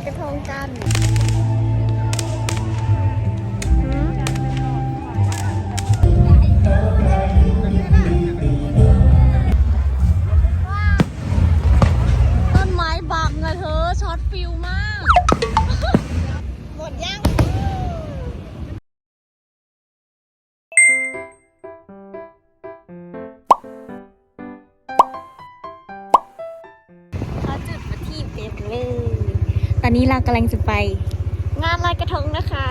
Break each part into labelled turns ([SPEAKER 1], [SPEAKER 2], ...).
[SPEAKER 1] อยกระทงกัน อนนี้เรากำลังจะไป งานลอยกระทงนะคะ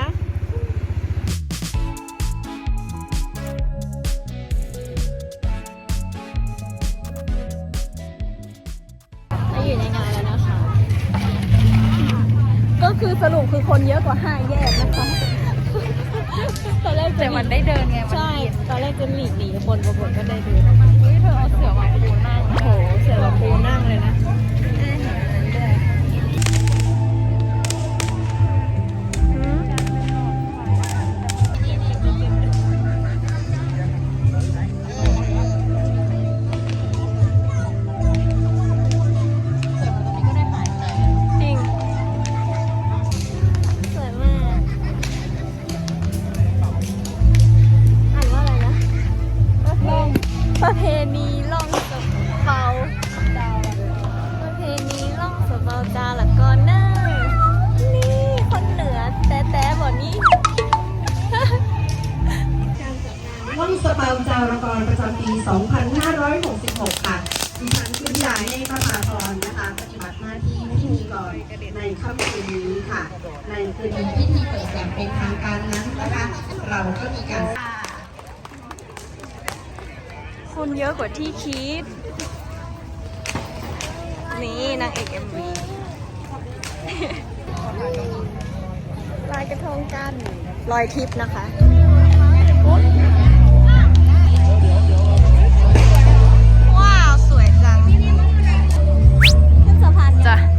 [SPEAKER 1] เราอยู่ในงานแล้วนะคะ ก็คือสรุปคือคนเยอะกว่าห้าแยกนะคะตอนแรกจะ
[SPEAKER 2] แต่มันได้เดินไงมัน
[SPEAKER 1] ใช่ ตอนแรกจะหลีกหนีคนปรากฏก็ได้เดิน
[SPEAKER 2] เฮ้ยเธอเอาเสือมาปูหน้า
[SPEAKER 1] โอ้โหเสือกับปูนั่งเลยนะ คุ
[SPEAKER 3] ณยายเนตรภาพรนะคะ ปฏิบัติหน้าที่พิธีกรในค่ำคืนนี้ค่ะ ในคืนพิธีเปิดอย่างเป็นทางการนั้นนะคะ เราก็มีการ
[SPEAKER 1] คนเยอะกว่าที่คิด นี่นางเอกเอ็มวีลอยกระทงกัน ลอยทิพย์นะคะ ขึ้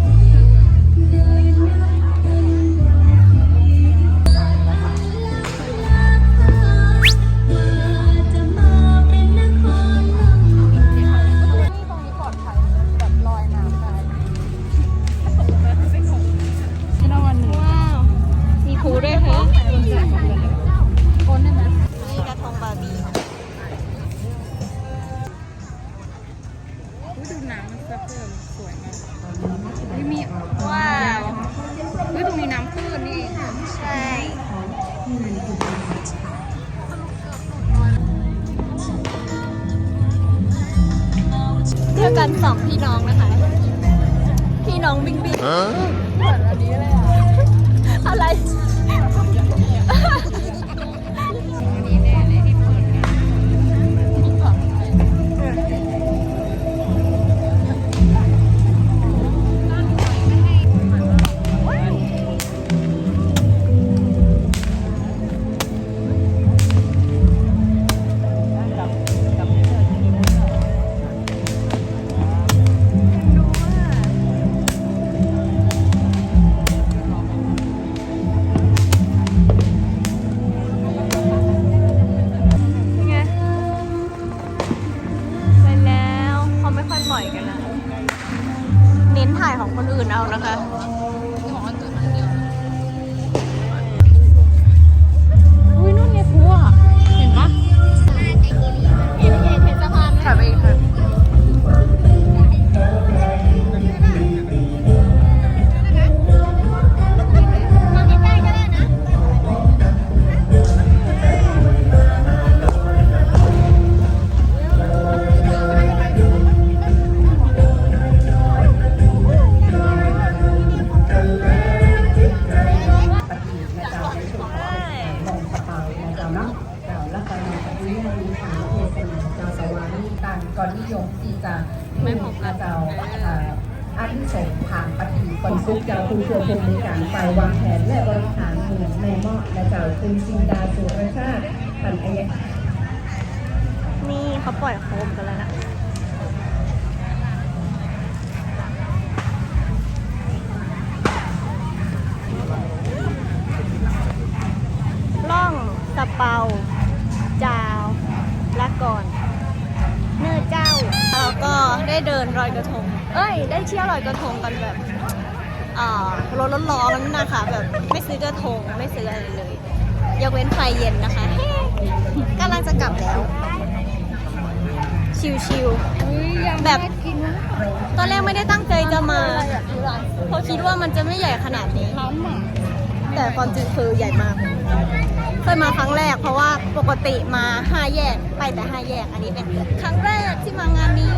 [SPEAKER 1] สอง
[SPEAKER 2] พี่น้อง
[SPEAKER 1] นะคะ พี่น้องบิงบิง
[SPEAKER 2] เหมือนอันนี้เลยอะ
[SPEAKER 1] อะไร ถ่ายของคนอื่นเอานะคะ
[SPEAKER 2] คุ
[SPEAKER 3] ณควบคุมในการฝ่ายวางแผนและบริหารเมืองในเหมาะและเจ้าคุณซินดาสุรชาติปันอายก
[SPEAKER 1] นี่เขาปล่อยโคมกันแล้วนะล่องสะเปาจาวละก่อนเนื้อเจ้าเราก็ได้เดินรอยกระทง เอ้ย ได้เที่ยวรอยกระทงกันแบบ ออ่ารถร้อนๆนั่นนะคะ แบบไม่ซื้อกระทงไม่ซื้ออะไรเลยยกเว้นไฟเย็นนะคะกำลังจะกลับแล้ว ชิวๆแบบตอนแรกไม่ได้ตั้งใจจะมาเพราะคิดว่ามันจะไม่ใหญ่ขนาดนี้ แต่ความจริงคือใหญ่มากเคยมาครั้งแรกเพราะว่าปกติมาห้าแยกไปแต่ห้าแยก อันนี้เป็นครั้งแรกที่มางานนี้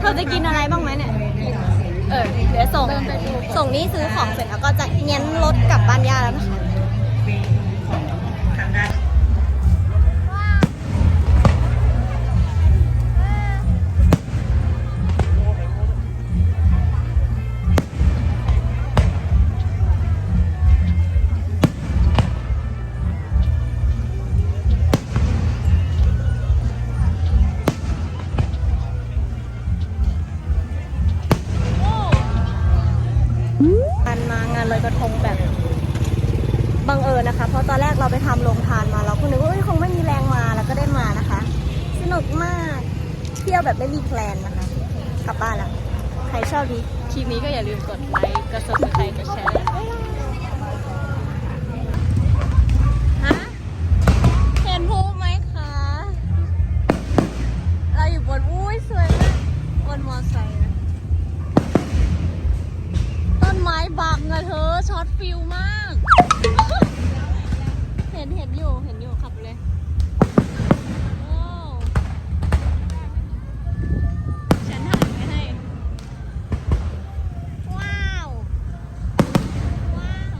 [SPEAKER 1] เธอจะกินอะไรบ้างไหมเนี่ย เออเดี๋ยวส่ง ส่งนี่ซื้อของเสร็จแล้วก็จะเงี้ยนรถกลับบ้านย่าแล้วนะคะ อยกระทงแบบบังเอิญนะคะ เพราะตอนแรกเราไปทำโรงทานมาเราก็นึกว่าคงไม่มีแรงมาแล้วก็ได้มานะคะ สนุกมากเที่ยวแบบไม่มีแพลนนะคะ กลับบ้านล้วใครชอบดีคลิปนี้ก็อย่าลืมกดไลค์กด subscribe กดแชร์ฮะเห็นภูไหมคะ เราอยู่บนอุ้ยสวยมากบนมอไซค์ บังอะเธอช็อตฟิลมาก เห็นเห็นอยู่เห็นอยู่ขับเลยว้าวฉันถ่ายไว้ให้ ว้าว ว้าว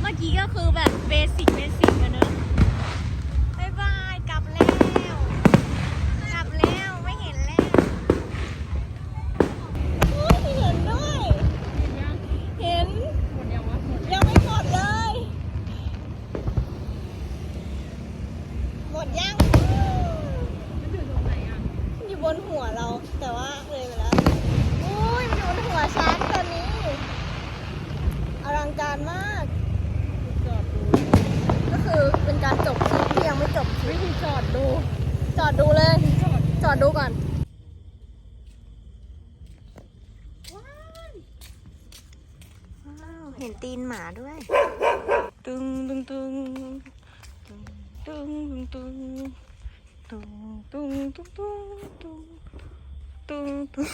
[SPEAKER 1] เมื่อกี้ก็คือแบบเบสิกเบสิกอะเนอะบายบาย กลับแล้ว กลับแล้วไม่เห็นแล้วอุ๊ยเห็นด้วย เห็น ยังไม่หมดเลย หมดยังมันอยู่บนหัวเรา แต่ว่าเลยไปแล้ว อุ้ยมันอยู่บนหัวฉันตอนนี้ อลังการมาก ก็คือเป็นการจบคลิปที่ยัง ไม่จบคลิปจอดดู จอดดูเลย จอดดูก่อนว้าวเห็นตีนหมาด้วย ตึงตึงตึงตึงตึงตึงตึงตึงตึงตึงตึงตึงตึง